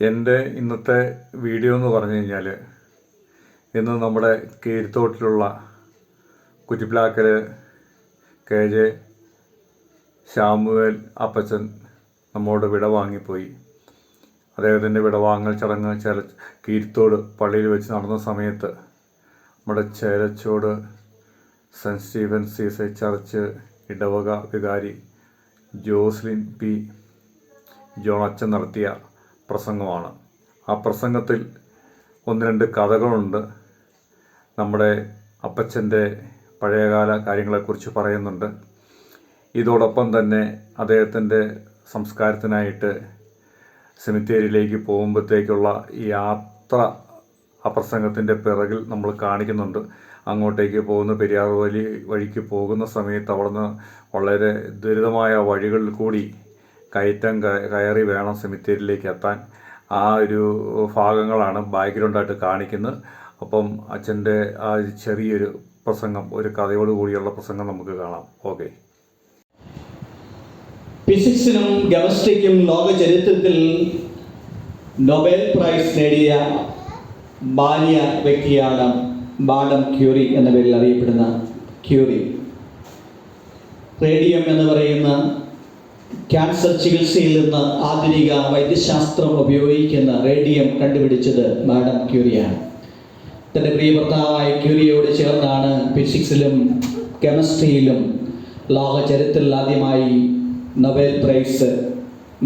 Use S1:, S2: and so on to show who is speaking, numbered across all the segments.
S1: എന്റെ ഇന്നത്തെ വീഡിയോ എന്ന് പറഞ്ഞു കഴിഞ്ഞാൽ ഇന്ന് നമ്മുടെ കീരിത്തോട്ടിലുള്ള കുറ്റിപ്പിലാക്കൽ കെ ജെ ശാമുവേൽ അപ്പച്ചൻ നമ്മോട് വിട വാങ്ങിപ്പോയി. അദ്ദേഹത്തിന്റെ വിടവാങ്ങൽ ചടങ്ങ് ചേല കീരിത്തോട് പള്ളിയിൽ വെച്ച് നടന്ന സമയത്ത് നമ്മുടെ ചേരച്ചോട് സെന്റ് സ്റ്റീഫൻ സീസെ ചർച്ച് ഇടവക വികാരി ജോസ്ലിൻ പി ജോണച്ചൻ നടത്തിയ പ്രസംഗമാണ്. ആ പ്രസംഗത്തിൽ ഒന്ന് രണ്ട് കഥകളുണ്ട്. നമ്മുടെ അപ്പച്ചന്റെ പഴയകാല കാര്യങ്ങളെക്കുറിച്ച് പറയുന്നുണ്ട്. ഇതോടൊപ്പം തന്നെ അദ്ദേഹത്തിന്റെ സംസ്കാരത്തിനായിട്ട് സെമിത്തേരിയിലേക്ക് പോകുമ്പോഴത്തേക്കുള്ള യാത്ര ആ പ്രസംഗത്തിന്റെ പിറകിൽ നമ്മൾ കാണിക്കുന്നുണ്ട്. അങ്ങോട്ടേക്ക് പോകുന്ന പെരിയാർ വലി വഴിക്ക് പോകുന്ന സമയത്ത് അവിടുന്ന് വളരെ ദുരിതമായ വഴികളിൽ കൂടി കയറ്റം കയറി വേണം സെമിത്തേരിയിലേക്ക് എത്താൻ. ആ ഒരു ഭാഗങ്ങളാണ് ബാക്ക്ഗ്രൗണ്ടായിട്ട് കാണിക്കുന്നത്. അപ്പം അച്ഛന്റെ ആ ചെറിയൊരു പ്രസംഗം ഒരു കഥയോട് കൂടിയുള്ള പ്രസംഗം നമുക്ക് കാണാം. ഓക്കെ.
S2: ഫിസിക്സിനും കെമിസ്ട്രിക്കും ലോക ചരിത്രത്തിൽ നൊബേൽ പ്രൈസ് നേടിയ ബാല്യ വ്യക്തിയാണ് ബാഡം ക്യൂറി എന്ന പേരിൽ അറിയപ്പെടുന്ന ക്യൂറി. റേഡിയം എന്ന് പറയുന്ന ക്യാൻസർ ചികിത്സയിൽ നിന്ന് ആധുനിക വൈദ്യശാസ്ത്രം ഉപയോഗിക്കുന്ന റേഡിയം കണ്ടുപിടിച്ചത് മാഡം ക്യൂറിയാണ്. തന്റെ പ്രിയ ഭർത്താവായ ക്യൂറിയോട് ചേർന്നാണ് ഫിസിക്സിലും കെമിസ്ട്രിയിലും ലോക ചരിത്രത്തിൽ ആദ്യമായി നൊബേൽ പ്രൈസ്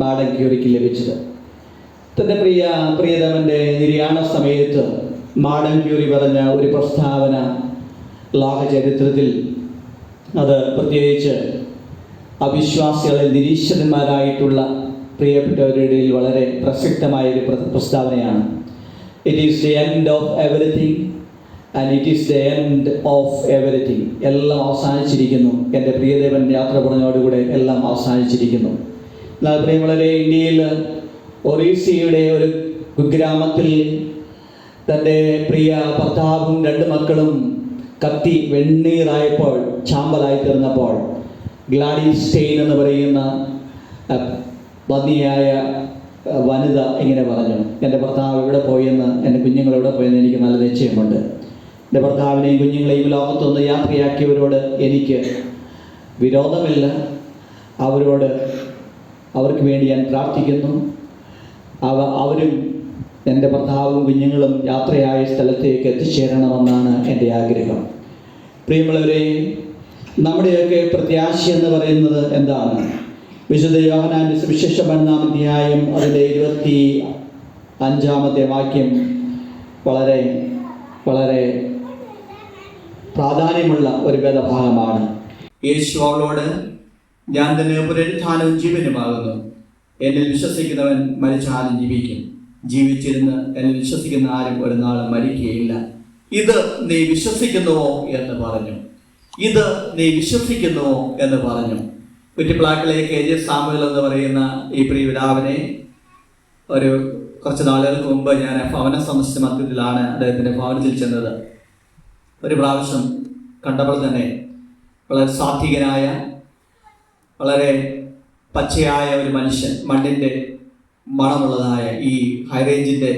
S2: മാഡം ക്യൂറിക്ക് ലഭിച്ചത്. തന്റെ പ്രിയ പ്രിയതമന്റെ നിര്യാണ സമയത്ത് മാഡം ക്യൂറി പറഞ്ഞ ഒരു പ്രസ്താവന ലോക ചരിത്രത്തിൽ അത് പ്രത്യേകിച്ച് അവിശ്വാസികളിൽ നിരീശ്വരന്മാരായിട്ടുള്ള പ്രിയപ്പെട്ടവരുടെ ഇടയിൽ വളരെ പ്രസക്തമായ ഒരു പ്ര- പ്രസ്താവനയാണ്. It is the end of everything and it is the end of everything എല്ലാം അവസാനിച്ചിരിക്കുന്നു. എന്റെ പ്രിയദേവൻ യാത്ര പറഞ്ഞതോടുകൂടെ എല്ലാം അവസാനിച്ചിരിക്കുന്നു. എന്നാൽ പ്രിയമുള്ളവരെ ഇന്ത്യയിൽ ഒറീസയുടെ ഒരു കുഗ്രാമത്തിൽ തന്റെ പ്രിയ ഭർത്താവും രണ്ട് മക്കളും കത്തി വെണ്ണീറായപ്പോൾ ചാമ്പലായി തീർന്നപ്പോൾ ഗ്ലാഡി സ്റ്റെയിൻ എന്ന് പറയുന്ന പത്നിയായ വനിത ഇങ്ങനെ പറഞ്ഞു എന്റെ ഭർത്താവ് എവിടെ പോയെന്ന് എന്റെ കുഞ്ഞുങ്ങൾ എവിടെ പോയെന്ന് എനിക്ക് നല്ല നിശ്ചയമുണ്ട്. എന്റെ ഭർത്താവിനെയും കുഞ്ഞുങ്ങളെയും ലോകത്തൊന്ന് യാത്രയാക്കിയവരോട് എനിക്ക് വിരോധമില്ല. അവരോട് അവർക്ക് വേണ്ടി ഞാൻ പ്രാർത്ഥിക്കുന്നു. അവ അവരും എന്റെ ഭർത്താവും കുഞ്ഞുങ്ങളും യാത്രയായ സ്ഥലത്തേക്ക് എത്തിച്ചേരണമെന്നാണ് എന്റെ ആഗ്രഹം. പ്രിയമുള്ളവരെ നമ്മുടെയൊക്കെ പ്രത്യാശ എന്ന് പറയുന്നത് എന്താണ്? വിശുദ്ധ യോഹനാന്റെ സുവിശേഷ പതിനാം അധ്യായം അതിന്റെ ഇരുപത്തി അഞ്ചാമത്തെ വാക്യം വളരെ വളരെ പ്രാധാന്യമുള്ള ഒരു വേദഭാഗമാണ്. യേശു അവളോട് ഞാൻ തന്നെ പുനരുത്ഥാനവും ജീവനുമാകുന്നു. എന്നിൽ വിശ്വസിക്കുന്നവൻ മരിച്ചാലും ജീവിക്കും. ജീവിച്ചിരുന്ന് എന്നിൽ വിശ്വസിക്കുന്ന ആരും ഒരു നാളും മരിക്കുകയില്ല. ഇത് നീ വിശ്വസിക്കുന്നുവോ? എന്ന് പറഞ്ഞു. ഇത് നീ വിശ്വസിക്കുന്നു എന്ന് പറഞ്ഞു. കുറ്റിപ്പിളാക്കിലെ കെ ജെ സാമുവൽ എന്ന് പറയുന്ന ഈ പ്രിയ പിതാവിനെ ഒരു കുറച്ച് നാളുകൾക്ക് മുമ്പ് ഞാൻ ഭവന സന്ദർശിച്ച മധ്യത്തിലാണ് അദ്ദേഹത്തിന്റെ ഭവനത്തിൽ ചെന്നത്. ഒരു പ്രാവശ്യം കണ്ടപ്പോൾ തന്നെ വളരെ സാത്വികനായ വളരെ പച്ചയായ ഒരു മനുഷ്യൻ മണ്ണിന്റെ മണമുള്ളതായ ഈ ഹൈറേഞ്ചിന്റെ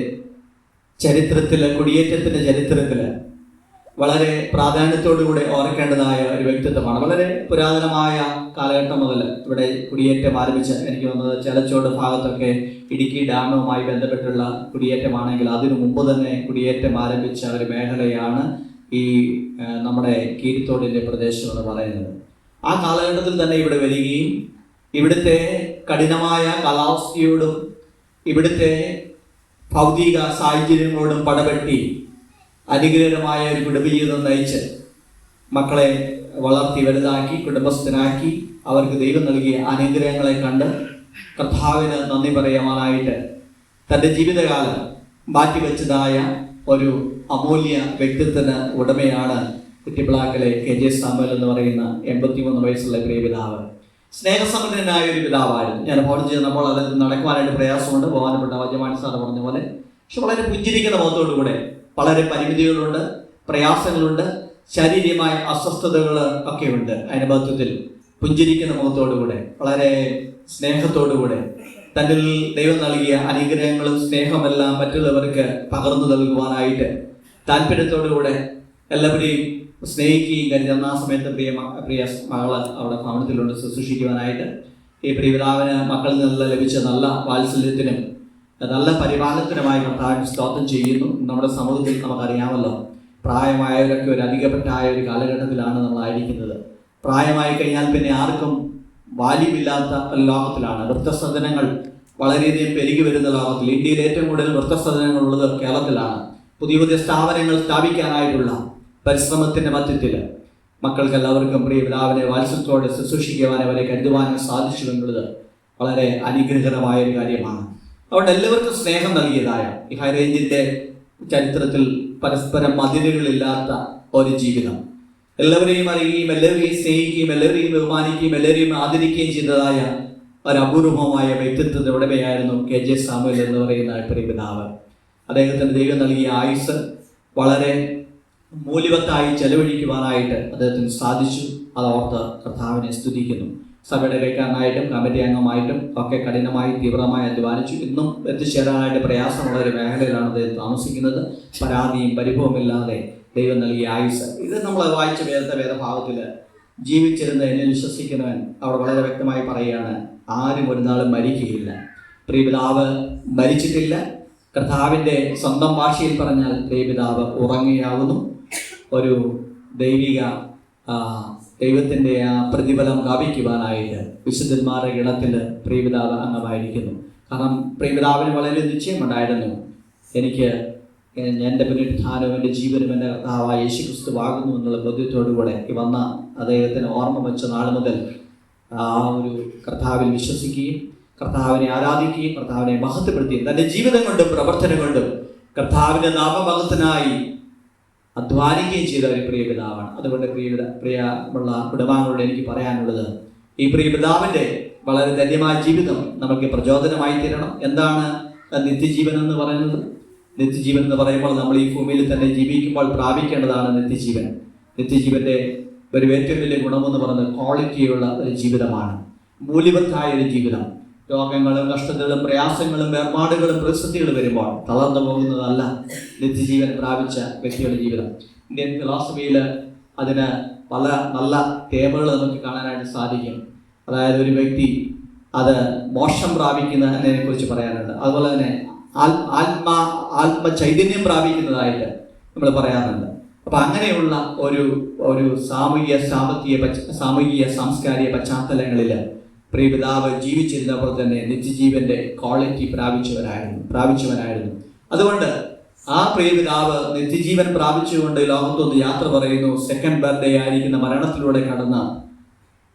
S2: ചരിത്രത്തിൽ കുടിയേറ്റത്തിന്റെ ചരിത്രത്തിൽ വളരെ പ്രാധാന്യത്തോടുകൂടെ ഓർക്കേണ്ടതായ ഒരു വ്യക്തിത്വമാണ്. വളരെ പുരാതനമായ കാലഘട്ടം മുതൽ ഇവിടെ കുടിയേറ്റം ആരംഭിച്ച് എനിക്ക് തോന്നുന്നത് ചേലച്ചോട് ഭാഗത്തൊക്കെ ഇടുക്കി ഡാമുമായി ബന്ധപ്പെട്ടുള്ള കുടിയേറ്റമാണെങ്കിൽ അതിനു മുമ്പ് തന്നെ കുടിയേറ്റം ആരംഭിച്ച ഒരു മേഖലയാണ് ഈ നമ്മുടെ കീരിത്തോടിന്റെ പ്രദേശം എന്ന് പറയുന്നത്. ആ കാലഘട്ടത്തിൽ തന്നെ ഇവിടെ വരികയും ഇവിടുത്തെ കഠിനമായ കാലാവസ്ഥയോടും ഇവിടുത്തെ ഭൗതിക സാഹചര്യങ്ങളോടും പടപെട്ടി അനുഗ്രഹമായ ഒരു കുടുംബജീവിതം നയിച്ച് മക്കളെ വളർത്തി വലുതാക്കി കുടുംബസ്ഥനാക്കി അവർക്ക് ദൈവം നൽകിയ അനുഗ്രഹങ്ങളെ കണ്ട് കർത്താവിന് നന്ദി പറയുവാനായിട്ട് തന്റെ ജീവിതകാലം മാറ്റിവെച്ചതായ ഒരു അമൂല്യ വ്യക്തിത്വത്തിന് ഉടമയാണ് കുറ്റിപ്പിളാക്കലെ കെ ജെ സാമ്പൽ എന്ന് പറയുന്ന എൺപത്തിമൂന്ന് വയസ്സുള്ള പ്രിയ പിതാവ്. സ്നേഹസമ്പന്നനായ ഒരു പിതാവായിരുന്നു. ഞാൻ ഫോൺ ചെയ്ത് നമ്മൾ അതിൽ നടക്കുവാനായിട്ട് പ്രയാസമുണ്ട്. ബഹുമാനപ്പെട്ട വജ്യമാണി സാറ് പറഞ്ഞ പോലെ. പക്ഷെ വളരെ പുഞ്ചിരിക്കുന്ന മുഖത്തോടുകൂടെ വളരെ പരിമിതികളുണ്ട് പ്രയാസങ്ങളുണ്ട് ശാരീരികമായ അസ്വസ്ഥതകൾ ഒക്കെ ഉണ്ട് അനുഭവത്തിൽ പുഞ്ചിരിക്കുന്ന മുഖത്തോടുകൂടെ വളരെ സ്നേഹത്തോടുകൂടെ തന്നിൽ ദൈവം നൽകിയ അനുഗ്രഹങ്ങളും സ്നേഹമെല്ലാം മറ്റുള്ളവർക്ക് പകർന്നു നൽകുവാനായിട്ട് താല്പര്യത്തോടുകൂടെ എല്ലാവരെയും സ്നേഹിക്കുകയും കരുതുന്ന ആ സമയത്ത് പ്രിയ പ്രിയ മകൾ അവിടെ ഭവനത്തിലുണ്ട് ശുശ്രൂഷിക്കുവാനായിട്ട് ഈ പ്രിയപിതാവിന് മക്കളിൽ നിന്നുള്ള ലഭിച്ച നല്ല വാത്സല്യത്തിനും നല്ല പരിപാലനത്തിനുമായി കർത്താവിന് സ്തോത്രം ചെയ്യുന്നു. നമ്മുടെ സമൂഹത്തിൽ നമുക്കറിയാമല്ലോ പ്രായമായവരൊക്കെ ഒരു അധികപ്പെട്ടായ ഒരു കാലഘട്ടത്തിലാണ് നമ്മളായിരിക്കുന്നത് പ്രായമായി കഴിഞ്ഞാൽ പിന്നെ ആർക്കും വാല്യമില്ലാത്ത ലോകത്തിലാണ്. വൃത്തസദനങ്ങൾ വളരെയധികം പെരുകി വരുന്ന ലോകത്തിൽ ഇന്ത്യയിൽ ഏറ്റവും കൂടുതൽ വൃത്തസദനങ്ങൾ ഉള്ളത് കേരളത്തിലാണ്. പുതിയ പുതിയ സ്ഥാപനങ്ങൾ സ്ഥാപിക്കാനായിട്ടുള്ള പരിശ്രമത്തിന്റെ മധ്യത്തിൽ മക്കൾക്ക് എല്ലാവർക്കും പ്രിയ പിതാവിനെ വാത്സല്യത്തോടെ ശുശ്രൂഷിക്കുവാൻ അവരെ കരുതുവാനും സാധിച്ചു എന്നുള്ളത് വളരെ അനുഗ്രഹകരമായ ഒരു കാര്യമാണ്. അതുകൊണ്ട് എല്ലാവർക്കും സ്നേഹം നൽകിയതായ ഈ ഹൈറേഞ്ചിന്റെ ചരിത്രത്തിൽ പരസ്പരം മതിലുകളില്ലാത്ത ഒരു ജീവിതം. എല്ലാവരെയും അറിയുകയും എല്ലാവരെയും സ്നേഹിക്കുകയും എല്ലാവരെയും ബഹുമാനിക്കുകയും എല്ലാവരെയും ആദരിക്കുകയും ചെയ്തതായ ഒരു അപൂർവമായ വ്യക്തിത്വത്തിന്റെ ഉടമയായിരുന്നു കെ. ജെ. സാമുൽ എന്ന് പറയുന്ന പ്രിയപിതാവ് അദ്ദേഹത്തിന് ദൈവം നൽകിയ ആയുസ് വളരെ മൂല്യവത്തായി ചെലവഴിക്കുവാനായിട്ട് അദ്ദേഹത്തിന് സാധിച്ചു. അതോർത്ത് കർത്താവിനെ സ്തുതിക്കുന്നു. സഭയുടെ കൈക്കാരനായിട്ടും കമ്മിറ്റി അംഗമായിട്ടും ഒക്കെ കഠിനമായി തീവ്രമായി അധ്വാനിച്ചു. ഇന്നും എത്തിച്ചേരാനായിട്ട് പ്രയാസമുള്ള ഒരു മേഖലയിലാണ് അദ്ദേഹം താമസിക്കുന്നത്. പരാതിയും പരിഭവമില്ലാതെ ദൈവം നൽകിയ ആയുസ്. ഇത് നമ്മൾ വായിച്ച വേദത്തെ വേദഭാവത്തിൽ ജീവിച്ചിരുന്ന എന്നെ വിശ്വസിക്കുന്നവൻ അവിടെ വളരെ വ്യക്തമായി പറയുകയാണ് ആരും ഒരു നാളും മരിക്കുകയില്ല. പ്രിയപിതാവ് മരിച്ചിട്ടില്ല. കർത്താവിന്റെ സ്വന്തം ഭാഷയിൽ പറഞ്ഞാൽ പ്രിയപിതാവ് ഉറങ്ങിയാവുന്നു ഒരു ദൈവിക ദൈവത്തിന്റെ ആ പ്രതിഫലം പ്രാപിക്കുവാനായിട്ട് വിശുദ്ധന്മാരുടെ ഗണത്തിൽ പ്രിയപിതാവ് അംഗമായിരിക്കുന്നു. കാരണം പ്രിയപിതാവിന് വളരെ നിശ്ചയമുണ്ടായിരുന്നു. എനിക്ക് എന്റെ പുനരുദ്ധാനവും എന്റെ ജീവനും എന്റെ കർത്താവായ യേശു ക്രിസ്തുവാകുന്നു എന്നുള്ള ബോധ്യത്തോടുകൂടെ വന്ന അദ്ദേഹത്തിന് ഓർമ്മ വെച്ച നാൾ മുതൽ ആ ഒരു കർത്താവിൽ വിശ്വസിക്കുകയും കർത്താവിനെ ആരാധിക്കുകയും കർത്താവിനെ മഹത്വപ്പെടുത്തുകയും തന്റെ ജീവിതം കൊണ്ടും പ്രവർത്തനം കൊണ്ടും കർത്താവിന്റെ നാമമഹത്തിനായി അധ്വാനിക്കുകയും ചെയ്ത ഒരു പ്രിയ പിതാവാണ്. അതുകൊണ്ട് പ്രിയ പ്രിയമുള്ള കുടുംബാംഗങ്ങളോട് എനിക്ക് പറയാനുള്ളത് ഈ പ്രിയ പിതാവിന്റെ വളരെ ധന്യമായ ജീവിതം നമുക്ക് പ്രചോദനമായി തീരണം. എന്താണ് നിത്യജീവൻ എന്ന് പറയുന്നത്? നിത്യജീവൻ എന്ന് പറയുമ്പോൾ നമ്മൾ ഈ ഭൂമിയിൽ തന്നെ ജീവിക്കുമ്പോൾ പ്രാപിക്കേണ്ടതാണ് നിത്യജീവൻ. നിത്യജീവന്റെ ഒരു ഏറ്റവും വലിയ ഗുണമെന്ന് പറയുന്നത് ക്വാളിറ്റിയുള്ള ഒരു ജീവിതമാണ്. മൂല്യവത്തായ ഒരു ജീവിതം. രോഗങ്ങളും കഷ്ടതകളും പ്രയാസങ്ങളും വേർപാടുകളും പ്രതിസന്ധികളും വരുമ്പോൾ തളർന്നു പോകുന്നതല്ല നിത്യജീവൻ പ്രാപിച്ച വ്യക്തിയുടെ ജീവിതം. ഇന്ത്യൻ ഫിലോസഫിയിൽ അതിന് പല നല്ല തേമകൾ നമുക്ക് കാണാനായിട്ട് സാധിക്കും. അതായത് ഒരു വ്യക്തി അത് മോക്ഷം പ്രാപിക്കുന്നതിനെ കുറിച്ച് പറയാനുണ്ട്. അതുപോലെ തന്നെ ആത്മാ ആത്മ ചൈതന്യം പ്രാപിക്കുന്നതായിട്ട് നമ്മൾ പറയാറുണ്ട്. അപ്പൊ അങ്ങനെയുള്ള ഒരു ഒരു സാമൂഹിക സാമ്പത്തിക സാമൂഹിക സാംസ്കാരിക പശ്ചാത്തലങ്ങളിൽ പ്രിയപിതാവ് ജീവിച്ചിരുന്നപ്പോൾ തന്നെ നിത്യജീവന്റെ ക്വാളിറ്റി പ്രാപിച്ചവരായിരുന്നു പ്രാപിച്ചവനായിരുന്നു. അതുകൊണ്ട് ആ പ്രിയപിതാവ് നിത്യജീവൻ പ്രാപിച്ചുകൊണ്ട് ലോകത്തൊന്ന് യാത്ര പറയുന്നു സെക്കൻഡ് ബർത്ത്ഡേ ആയിരിക്കുന്ന മരണത്തിലൂടെ കടന്ന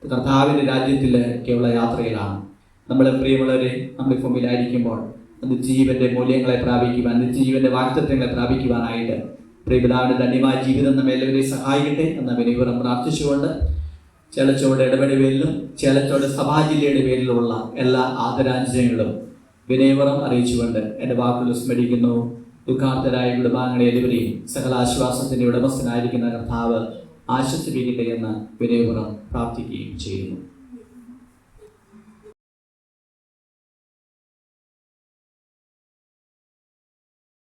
S2: കർത്താവിന്റെ രാജ്യത്തിലേക്കുള്ള യാത്രയിലാണ്. നമ്മളെ പ്രിയമുള്ളവരെ നമ്മുടെ ഭൂമിയിലായിരിക്കുമ്പോൾ നിത്യജീവന്റെ മൂല്യങ്ങളെ പ്രാപിക്കുവാൻ നിത്യജീവന്റെ വാക്തത്വങ്ങളെ പ്രാപിക്കുവാനായിട്ട് പ്രിയപിതാവിന്റെ ധന്യമായ ജീവിതം നമ്മെ എല്ലാവരെയും സഹായിക്കട്ടെ എന്ന വിനീവരം പ്രാർത്ഥിച്ചുകൊണ്ട് ചേലച്ചോട് ഇടപെടി പേരിലും ചേലച്ചോട് സഭാജില്ലയുടെ പേരിലുമുള്ള എല്ലാ ആദരാഞ്ജലികളും വിനയവറം അറിയിച്ചുകൊണ്ട് എന്റെ വാക്കുകൾ സ്മരിക്കുന്നു. ദുഃഖാർത്ഥരായ കുടുംബാംഗങ്ങളെ എല്ലാവരെയും സകലാശ്വാസത്തിന്റെ ഉടമസ്ഥനായിരിക്കുന്ന കർത്താവ് ആശ്വസിപ്പിക്കട്ടെ എന്ന് വിനയപുറം പ്രാർത്ഥിക്കുകയും ചെയ്യുന്നു.